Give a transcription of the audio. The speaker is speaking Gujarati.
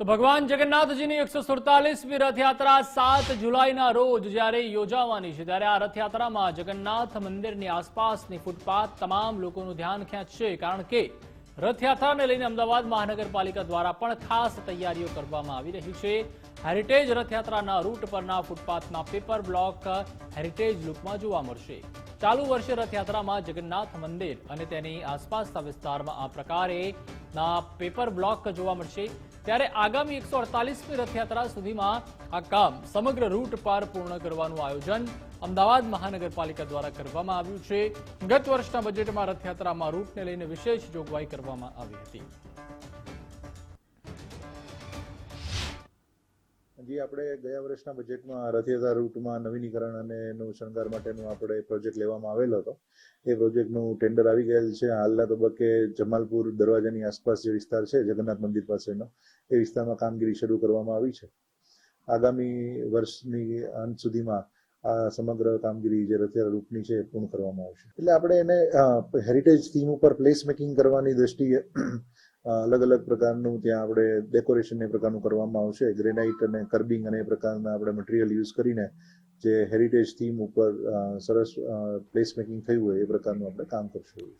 તો ભગવાન જગન્નાથજીની એકસો સુડતાલીસમી રથયાત્રા સાત જુલાઈના રોજ જ્યારે યોજાવાની છે, ત્યારે આ રથયાત્રામાં જગન્નાથ મંદિરની આસપાસની ફૂટપાથ તમામ લોકોનું ધ્યાન ખેંચશે, કારણ કે રથયાત્રાને લઈને અમદાવાદ મહાનગરપાલિકા દ્વારા પણ ખાસ તૈયારીઓ કરવામાં આવી રહી છે. હેરિટેજ રથયાત્રાના રૂટ પરના ફૂટપાથના પેપર બ્લોક હેરિટેજ લુકમાં જોવા મળશે. ચાલુ વર્ષે રથયાત્રામાં જગન્નાથ મંદિર અને તેની આસપાસના વિસ્તારમાં આ પ્રકારે ના, પેપર બ્લોક જોવા મળશે. ત્યારે આગામી એકસો અડતાલીસમી રથયાત્રા સુધીમાં આ કામ સમગ્ર રૂટ પર પૂર્ણ કરવાનું આયોજન અમદાવાદ મહાનગરપાલિકા દ્વારા કરવામાં આવ્યું છે. ગત વર્ષના બજેટમાં રથયાત્રામાં રૂટને લઈને વિશેષ જોગવાઈ કરવામાં આવી હતી. હજી આપણે ગયા વર્ષના બજેટમાં રથયાત્રા રૂટમાં નવીનીકરણ અને એનું શણગાર માટેનો આપણે પ્રોજેક્ટ લેવામાં આવેલો હતો. એ પ્રોજેક્ટનું ટેન્ડર આવી ગયેલ છે. હાલના તબક્કે જમાલપુર દરવાજાની આસપાસ જે વિસ્તાર છે, જગન્નાથ મંદિર પાસેનો, એ વિસ્તારમાં કામગીરી શરૂ કરવામાં આવી છે. આગામી વર્ષની અંત સુધીમાં આ સમગ્ર કામગીરી જે રથયાત્રા રૂટની છે પૂર્ણ કરવામાં આવશે. એટલે આપણે એને હેરિટેજ થીમ ઉપર પ્લેસ મેકિંગ કરવાની દ્રષ્ટિએ અલગ અલગ પ્રકારનું ત્યાં આપણે ડેકોરેશન એ પ્રકારનું કરવામાં આવશે. ગ્રેનાઇટ અને કર્બિંગ અને એ પ્રકારના આપણે મટીરિયલ યુઝ કરીને જે હેરિટેજ થીમ ઉપર સરસ પ્લેસ મેકિંગ થયું હોય એ પ્રકારનું આપણે કામ કરશું.